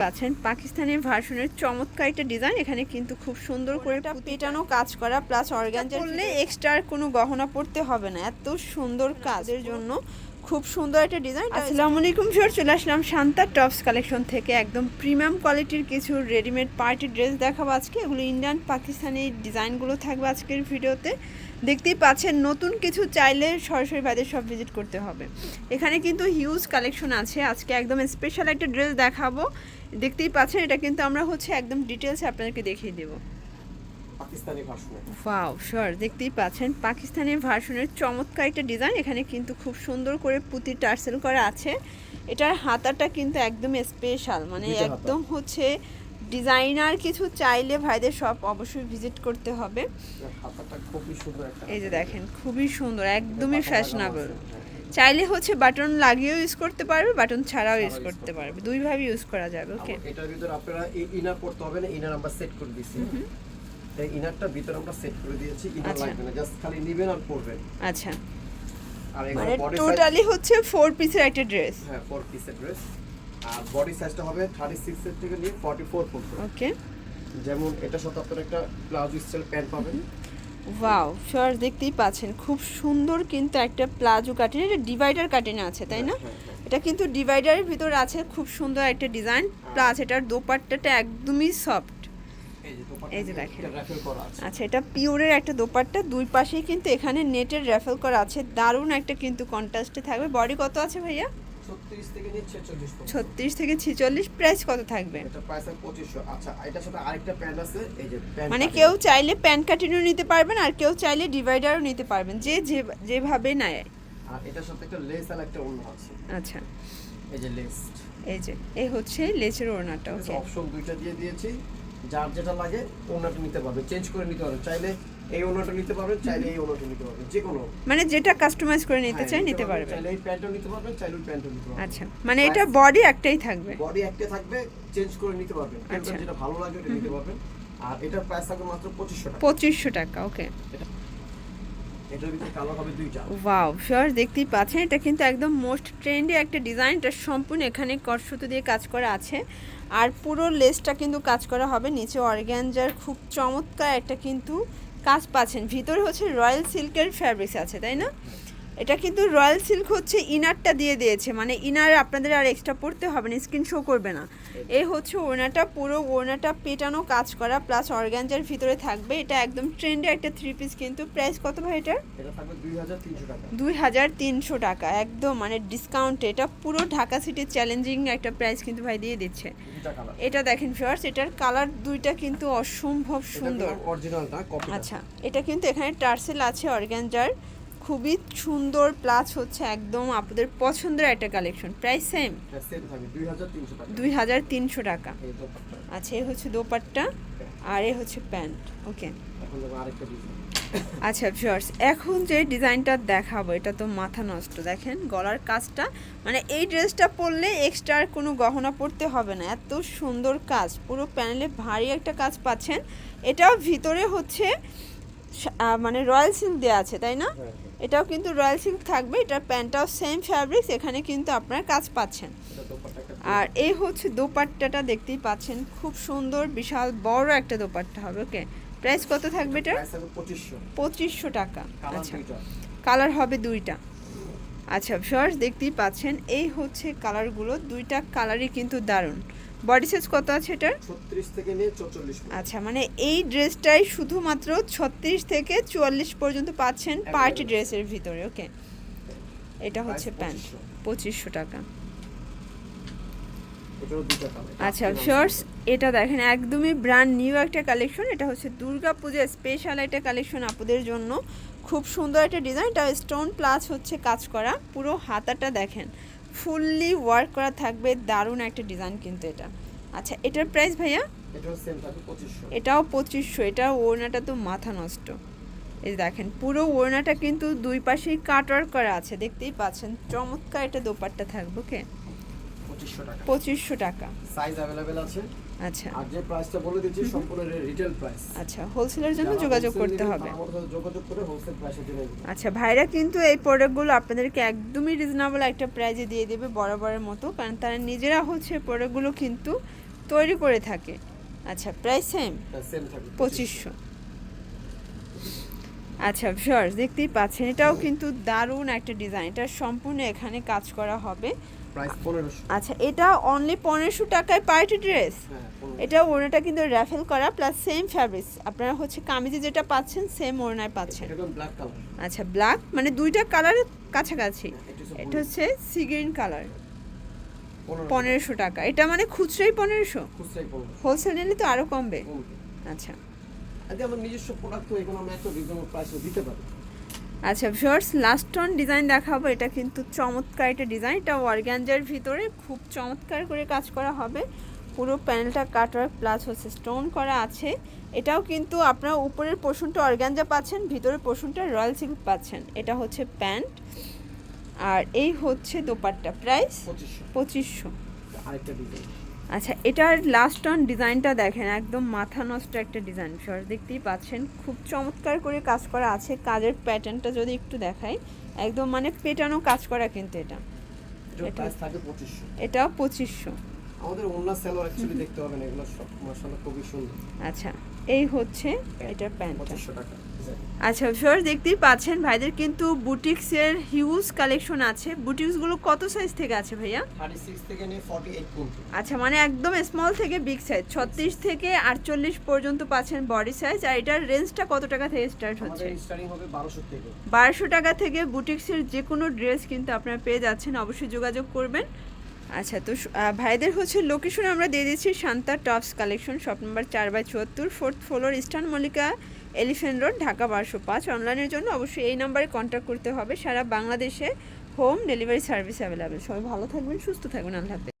পাচ্ছেন। পাকিস্তানি ভার্সনের চমৎকার একটা ডিজাইন এখানে কিন্তু খুব সুন্দর করে পেটানো কাজ করা প্লাস অর্গানজা করলে এক্সট্রা কোনো গহনা পড়তে হবে না। এত সুন্দর কাজের জন্য খুব সুন্দর একটা ডিজাইন। আসসালামু আলাইকুম স্যার চলে আসলাম শান্তা টপস কালেকশন থেকে। একদম প্রিমিয়াম কোয়ালিটির কিছু রেডিমেড পার্টি ড্রেস দেখাবো আজকে। এগুলো ইন্ডিয়ান পাকিস্তানি ডিজাইনগুলো থাকবে আজকের ভিডিওতে দেখতেই পাচ্ছেন নতুন কিছু চাইলে সরাসরি বাইরে সব ভিজিট করতে হবে। এখানে কিন্তু হিউজ কালেকশন আছে। আজকে একদম স্পেশাল একটা ড্রেস দেখাবো। দেখতেই পাচ্ছেন এটা কিন্তু আমরা হচ্ছে একদম ডিটেলসে আপনাদেরকে দেখিয়ে দেবো। ওয়াও শিওর দেখতেই পাচ্ছেন পাকিস্তানি ভার্সনের চমৎকার একটা ডিজাইন এখানে কিন্তু খুব সুন্দর করে পুঁতি টার্সেল করা আছে। এটার হাতাটা কিন্তু একদম স্পেশাল মানে একদম হচ্ছে ডিজাইনার কিছু চাইলে ভাইদের সব অবশ্যই ভিজিট করতে হবে। এই যে দেখেন খুবই সুন্দর একদমই ফ্যাশনেবল। চাইলে হচ্ছে বাটন লাগিয়েও ইউজ করতে পারবে বাটন ছাড়াও ইউজ করতে পারবে। দুইভাবে ইউজ করা যাবে ওকে এটার ভিতরে আপনারা ইনার করতে হবে না ইনার আমরা সেট করে দিয়েছি। এই ইনারটা ভিতরে আমরা সেট করে দিয়েছি ইনার আচ্ছা। লাগবে না জাস্ট খালি নিবেন আর পরবেন। আচ্ছা। আর মানে টোটালি হচ্ছে ফোর পিসের একটা ড্রেস হ্যাঁ ফোর পিসের ড্রেস আর বডি সাইজটা হবে থার্টি সিক্স এর থেকে নিয়ে ফর্টি ফোর পর্যন্ত। ওকে যেমন এটার সাথে আপনারা একটা প্লাজো স্টাইল প্যান্ট পাবেন। ওয়াও শর্ট দেখতেই পাচ্ছেন খুব সুন্দর কিন্তু একটা প্লাজো কাটিং এটা ডিভাইডার কাটিং আছে তাই না? হ্যাঁ, হ্যাঁ। এটা কিন্তু ডিভাইডারের ভিতর আছে খুব সুন্দর একটা ডিজাইন প্লাস এটার দোপাট্টাটা একদমই সফট এই যে দেখেন। এটা আচ্ছা এটা পিওরের একটা দোপাট্টা দুই পাশেই কিন্তু এখানে নেটের র্যাফেল করা আছে দারুণ একটা কিন্তু কন্ট্রাস্টে থাকবে। বডি কত আছে ভাইয়া? 36 থেকে নিয়ে 46 ছত্রিশ থেকে ছিচল্লিশ প্রাইস কত থাকবে? এটা প্রাইস আছে 2500 আচ্ছা এটার সাথে আরেকটা প্যান্ট আছে এই যে প্যান্ট মানে কেউ চাইলে প্যান কাটিংও নিতে পারবেন আর কেউ চাইলে ডিভাইডারও নিতে পারবেন যে যেভাবে নেয়। আর এটার সাথে একটা লেস আর একটা ওড়না আছে। আচ্ছা। এই যে লেস এই যে এই হচ্ছে লেচের ওড়নাটা ওকে অপশন দুইটা দিয়ে দিয়েছি। যার যেটা লাগে ওড়নাটা নিতে পারবে। চেঞ্জ করে নিতে পারবে। চাইলে এই ওড়নাটা নিতে পারবেন চাইলে এই ওড়নাটা নিতে পারবেন যে কোনো মানে যেটা কাস্টমাইজ করে নিতে হ্যাঁ, চাই নিতে পারবে। চাইলে এই প্যান্টও নিতে পারবেন চাইলে ওই প্যান্টও নিতে পারবেন। আচ্ছা মানে এটা বডি একটাই থাকবে। বডি একটা থাকবে চেঞ্জ করে নিতে পারবেন। আচ্ছা। যেটা ভালো লাগে ওটা নিতে পারবেন। আর এটার প্রাইস থাকবে মাত্র পঁচিশশো টাকা। টাকা ওকে ওয়াও শিওর দেখতেই পাচ্ছেন এটা কিন্তু একদম মোস্ট ট্রেন্ডি একটা ডিজাইন এটা সম্পূর্ণ এখানে কটসুতো দিয়ে কাজ করা আছে। আর পুরো লেসটা কিন্তু কাজ করা হবে নিচে। অর্গ্যানজার খুব চমৎকার একটা কিন্তু কাজ পাচ্ছেন। ভিতরে হচ্ছে রয়্যাল সিল্কের ফ্যাব্রিক্স আছে তাই না? এটা কিন্তু রয়্যাল সিল্ক হচ্ছে ইনারটা দিয়ে দিয়েছে মানে ইনার আপনাদের আর এক্সট্রা পড়তে হবে না স্কিন শো করবে না। এই হচ্ছে ওড়নাটা পুরো ওড়নাটা পেটানো কাজ করা প্লাস অর্গ্যানজার ভিতরে থাকবে এটা একদম ট্রেন্ডে একটা থ্রি পিস কিন্তু প্রাইস কত ভাই এটার? এটা দুই হাজার তিনশো টাকা। দুই হাজার তিনশো টাকা একদম মানে ডিসকাউন্ট এটা পুরো ঢাকা সিটির চ্যালেঞ্জিং একটা প্রাইস কিন্তু ভাই দিয়ে দিচ্ছে। এটা দেখেন ফিওর্স এটার কালার দুইটা কিন্তু অসম্ভব সুন্দর। আচ্ছা এটা কিন্তু এখানে টার্সেল আছে অর্গ্যানজার খুবই সুন্দর প্লাস হচ্ছে একদম আপনাদের পছন্দের একটা কালেকশন। প্রাইস সেম দুই হাজার তিনশো টাকা। আচ্ছা এই হচ্ছে দোপাট্টা আর এ হচ্ছে প্যান্ট ওকে। আচ্ছা ভিউয়ার্স এখন যে ডিজাইনটা দেখাবো এটা তো মাথা নষ্ট দেখেন গলার কাজটা মানে এই ড্রেসটা পরলে এক্সট্রা আর কোনো গহনা পরতে হবে না এত সুন্দর কাজ পুরো প্যানেলে ভারী একটা কাজ পাচ্ছেন। এটাও ভিতরে হচ্ছে মানে রয়্যাল সিল্ক দেওয়া আছে তাই না? হ্যাঁ। এটাও কিন্তু রয়্যাল সিল্ক থাকবে এটার প্যান্টটাও সেম ফ্যাব্রিক্স এখানে কিন্তু আপনার কাজ পাচ্ছেন। আর এই হচ্ছে দোপাট্টাটা দেখতেই পাচ্ছেন খুব সুন্দর বিশাল বড় একটা দোপাট্টা হবে ওকে? প্রাইস কত থাকবে এটা পঁচিশশো। টাকা আচ্ছা। কালার হবে দুইটা। আচ্ছা ভিউয়ার্স দেখতেই পাচ্ছেন এই হচ্ছে কালারগুলো দুইটা কালারই কিন্তু দারুণ। বডি সাইজ কত আছে এটার? ছত্রিশ থেকে নিয়ে চৌচল্লিশ আচ্ছা মানে এই ড্রেসটাই শুধুমাত্র ছত্রিশ থেকে চুয়াল্লিশ পর্যন্ত পাচ্ছেন পার্টি ড্রেসের ভিতরে ওকে এটা হচ্ছে প্যান্ট 2500 পঁচিশশো টাকা। আচ্ছা শর্টস এটা দেখেন একদমই ব্র্যান্ড নিউ একটা কালেকশন এটা হচ্ছে দুর্গা পূজার স্পেশাল একটা কালেকশন আপুদের জন্য। খুব সুন্দর একটা ডিজাইন এটা স্টোন প্লাস হচ্ছে কাজ করা পুরো হাতাটা দেখেন। ফুললি ওয়ার্ক করা থাকবে দারুণ একটা ডিজাইন কিন্তু এটা। আচ্ছা এটার প্রাইস ভাইয়া? এটাও পঁচিশশো। এটা ওড়নাটা তো মাথা নষ্ট। এই দেখেন পুরো ওড়নাটা কিন্তু দুই পাশেই কাটওয়ার্ক করা আছে দেখতেই পাচ্ছেন চমৎকার এটা দোপাট্টা থাকবে ওকে পঁচিশশো টাকা। পঁচিশশো টাকা। সাইজ আছে। আচ্ছা। আর যে প্রাইসটা বলে দিচ্ছি সম্পূর্ণ রিটেল প্রাইস আচ্ছা হোলসেলের জন্য যোগাযোগ করতে হবে। যোগাযোগ করে হোলসেল প্রাইসে নিন। আচ্ছা ভাইরা কিন্তু এই প্রোডাক্টগুলো আপনাদেরকে একদমই রিজনেবল একটা প্রাইজে দিয়ে দেবে বরাবরের মতো কারণ তারা নিজেরা হচ্ছে প্রোডাক্টগুলো কিন্তু তৈরি করে থাকে। আচ্ছা প্রাইস সেম সেম পঁচিশশো। আচ্ছা ভিউয়ার্স দেখতেই পাচ্ছেন এটাও কিন্তু দারুণ একটা ডিজাইন এটা সম্পূর্ণ এখানে কাজ করা হবে। প্রাইস আচ্ছা এটা অনলি পনেরোশো টাকায় পার্টি ড্রেস হ্যাঁ এটা ওড়নাটা কিন্তু র্যাফেল করা প্লাস সেম ফ্যাব্রিক্স আপনারা হচ্ছে কামিজে যেটা পাচ্ছেন সেম ওড়নায় পাচ্ছেন। ব্ল্যাক কালার আচ্ছা ব্ল্যাক মানে দুইটা কালারের কাছাকাছি। এটা এটা হচ্ছে সি গ্রিন কালার পনেরোশো। টাকা। এটা মানে খুচরাই পনেরোশো? হোলসেল নিলে তো আরও কমবে। আচ্ছা। আমার নিজস্ব প্রোডাক্ট তো এগুলো আমরা এত রিজনেবল প্রাইসে দিতে পারি আচ্ছা ভিউয়ার্স লাস্ট টন ডিজাইন দেখাবো। এটা কিন্তু চমৎকার একটা ডিজাইন এটা অর্গ্যানজার ভিতরে খুব চমৎকার করে কাজ করা হবে। পুরো প্যানেলটা কাটার প্লাস হচ্ছে স্টোন করা আছে। এটাও কিন্তু আপনার উপরের পোষণটা অর্গ্যানজা পাচ্ছেন ভিতরের পোষণটা রয়্যাল সিল্ক পাচ্ছেন। এটা হচ্ছে প্যান্ট। আর এই হচ্ছে দোপাট্টা। প্রাইস পঁচিশশো। পঁচিশশো। আরেকটা ডিজাইন আচ্ছা এটার লাস্ট অন ডিজাইনটা দেখেন একদম মাথা নষ্ট একটা ডিজাইন সর দেখতেই পাচ্ছেন খুব চমৎকার করে কাজ করা আছে। কাজের প্যাটার্নটা যদি একটু দেখাই একদম মানে পেটানো কাজ করা কিন্তু এটা। এটা- পঁচিশশো। আমাদের অন্য সেলর অ্যাকচুয়ালি দেখতে পাবেন এগুলো সব মাশাআল্লাহ খুবই সুন্দর। আচ্ছা। এই হচ্ছে এটা প্যান্টটা। আচ্ছা সর দেখতেই পাচ্ছেন ভাইদের কিন্তু বুটিক্সের হিউজ কালেকশন আছে। বুটিক্সগুলো কত সাইজ থেকে আছে ভাইয়া? থেকে আচ্ছা মানে একদম স্মল থেকে বিগ সাইজ ছত্রিশ থেকে আটচল্লিশ পর্যন্ত পাচ্ছেন বডি সাইজ আর এটার রেঞ্জটা কত টাকা থেকে স্টার্ট হচ্ছে? আমাদের স্টার্টিং হবে বারোশো থেকে। বারোশো টাকা থেকে বুটিক্সের যে কোনো ড্রেস কিন্তু আপনারা পেয়ে যাচ্ছেন। অবশ্যই যোগাযোগ করবেন। আচ্ছা তো ভাইদের হচ্ছে লোকেশন আমরা দিয়ে দিচ্ছি Shanta tops collection shop number চার বাই চুয়াত্তর fourth floor eastern Mallika elephant road Dhaka বারোশো পাঁচ। অনলাইনের জন্য অবশ্যই এই নাম্বারে কন্ট্যাক্ট করতে হবে। সারা বাংলাদেশে হোম ডেলিভারি সার্ভিস অ্যাভেলেবেল সবাই ভালো থাকবেন, সুস্থ থাকবেন। আল্লাহ